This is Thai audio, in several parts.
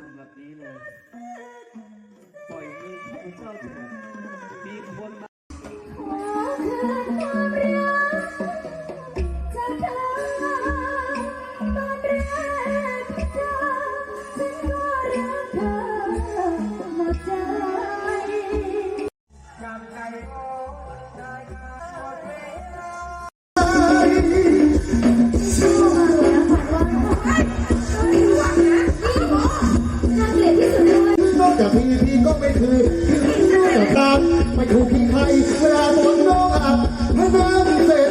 ความจะทำแบบนี้เลย ปล่อยมือข้าพเจ้าเถอะมีคนมา พี่ก็ไม่คือพี่นอกจากตามไม่ถูกพี่ใครเวลาหมดน้องอับให้น้ำเสร็จ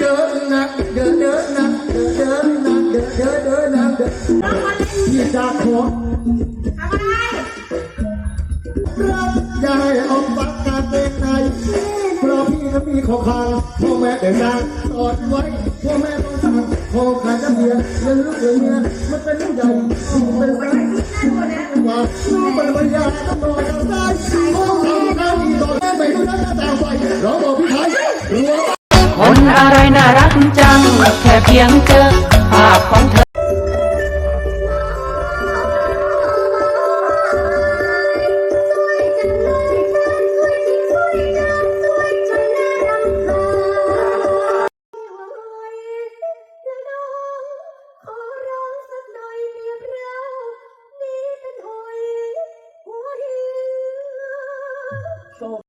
เดินนักเดินเดินนักเดินนักเดินเดินเดินนักเดินพี่จากขอรักยายเอาปักกาเตงในเพราะพี่นั้นมีของขางพ่อแม่เดินทางตอดไว้พ่อแม่ต้องสั่งพ่ อขาดเมียเลี้ยงลูกเลี้ยงเมียมันเป็นเรื่องใหญ่เป็นแฟนว่าลูกเป็นวิญญาณต้องรอทางซ้ายมองทางข้างอีกต่อแม่ไปดูนั้นต่างไปเราบอกพี่ไทยรัวคนอะไรน่ารักจังแค่เพียงเจอภาพของเธอ full